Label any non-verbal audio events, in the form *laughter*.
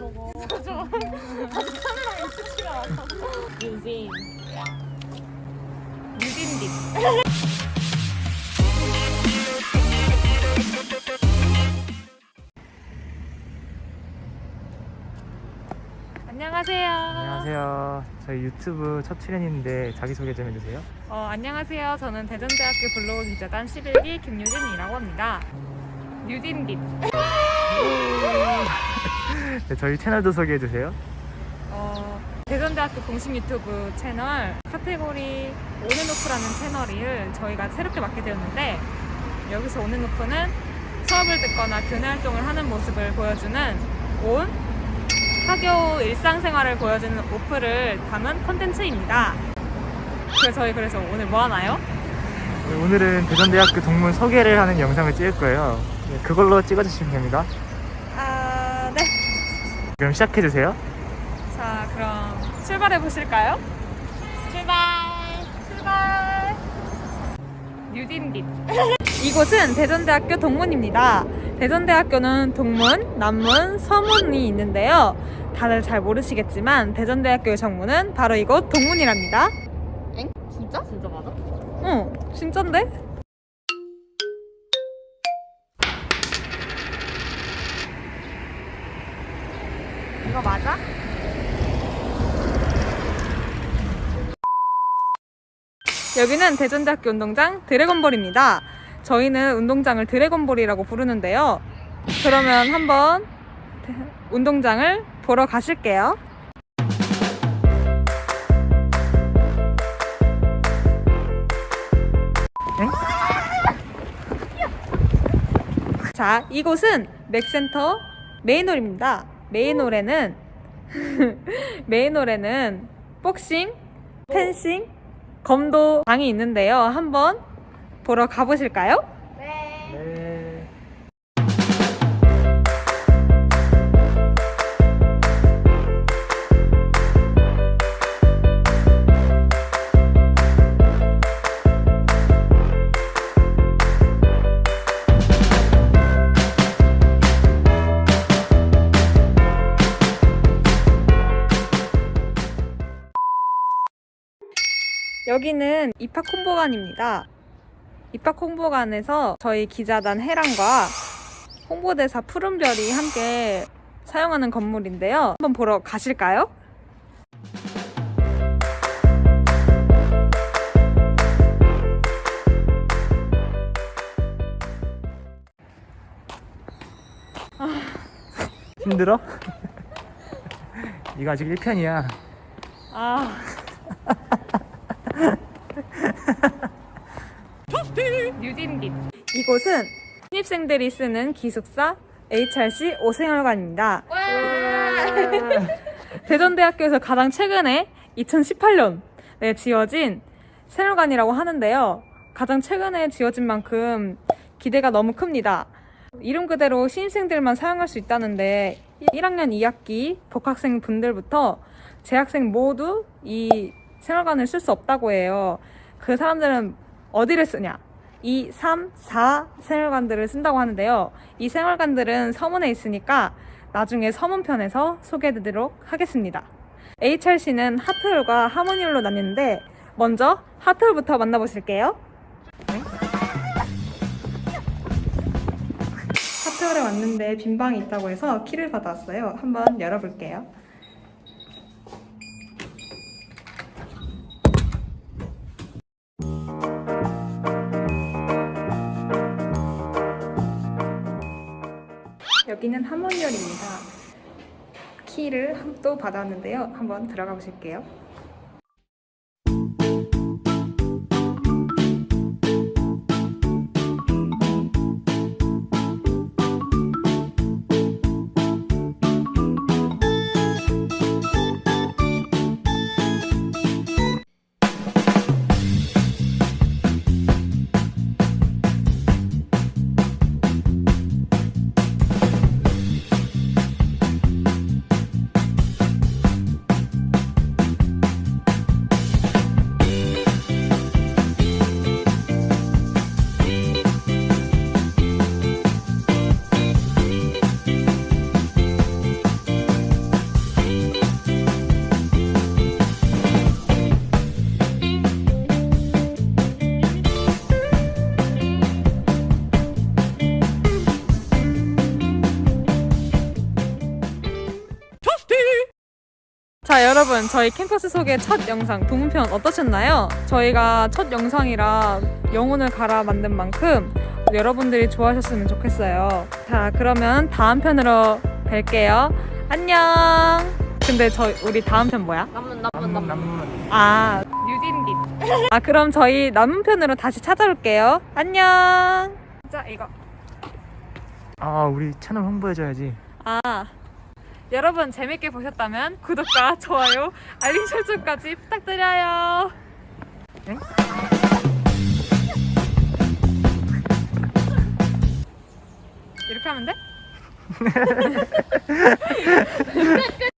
저거. 저 유진. 안녕하세요. 안녕하세요. 저희 유튜브 첫 출연인데 자기소개 좀 해주세요. 어, 안녕하세요. 저는 대전대학교 블로그 기자단 11기 김유진이라고 합니다. 유진빛. 네, 저희 채널도 소개해주세요. 어, 대전대학교 공식 유튜브 채널 카테고리 온앤오프라는 채널을 저희가 새롭게 맡게 되었는데 여기서 온앤오프는 수업을 듣거나 교내 활동을 하는 모습을 보여주는 온 학교 일상생활을 보여주는 오프를 담은 콘텐츠입니다. 그래서 저희 그래서 오늘 뭐 하나요? 네, 오늘은 대전대학교 동문 소개를 하는 영상을 찍을 거예요. 네, 그걸로 찍어주시면 됩니다. 그럼 시작해주세요. 자, 그럼 출발해 보실까요? 출발! 출발! 뉴딘빛. *laughs* 이곳은 대전대학교 동문입니다. 대전대학교는 동문, 남문, 서문이 있는데요. 다들 잘 모르시겠지만 대전대학교의 정문은 바로 이곳 동문이랍니다. 엥? 진짜? 진짜 맞아? 응, 진짠데? 이거 맞아? 여기는 대전대학교 운동장 드래곤볼입니다. 저희는 운동장을 드래곤볼이라고 부르는데요. 그러면 한번 대- 운동장을 보러 가실게요. 자, 이곳은 맥센터 메인홀입니다. 메인홀에는 *laughs* 메인홀에는 복싱, 펜싱, 검도 방이 있는데요. 한번 보러 가보실까요? 여기는 입학 홍보관입니다. 입학 홍보관에서 저희 기자단 해랑과 홍보대사 푸른별이 함께 사용하는 건물인데요. 한번 보러 가실까요? 힘들어? *laughs* 이거 아직 1편이야. 아. *laughs* 뉴딘빛. 이곳은 신입생들이 쓰는 기숙사 HRC 오생활관입니다. *laughs* 대전대학교에서 가장 최근에 2018년 에 지어진 생활관이라고 하는데요. 가장 최근에 지어진 만큼 기대가 너무 큽니다. 이름 그대로 신입생들만 사용할 수 있다는데 1학년 2학기 복학생 분들부터 재학생 모두 이 생활관을 쓸 수 없다고 해요. 그 사람들은 어디를 쓰냐? 2, 3, 4 생활관들을 쓴다고 하는데요. 이 생활관들은 서문에 있으니까 나중에 서문편에서 소개해드리도록 하겠습니다. HRC는 하트홀과 하모니홀로 나뉘는데 먼저 하트홀부터 만나보실게요. 하트홀에 왔는데 빈 방이 있다고 해서 키를 받았어요. 한번 열어볼게요. 여기는 하모니홀입니다. 키를 한- 또 받았는데요. 한번 들어가 보실게요. 여러분, 저희 캠퍼스 소개 첫 영상 동편 어떠셨나요? 저희가 첫 영상이라 영혼을 갈아 만든 만큼 여러분들이 좋아하셨으면 좋겠어요. 자, 그러면 다음 편으로 뵐게요. 안녕. 근데 저 우리 다음 편 뭐야? 남문 남문 남문. 남문 아, 뉴딘빛. 아, 그럼 저희 남은 편으로 다시 찾아올게요. 안녕. 자, 이거. 아 우리 채널 홍보해줘야지 아, 여러분 재밌게 보셨다면 구독과 좋아요, 알림 설정까지 부탁드려요. 엥? 이렇게 하면 돼? *laughs*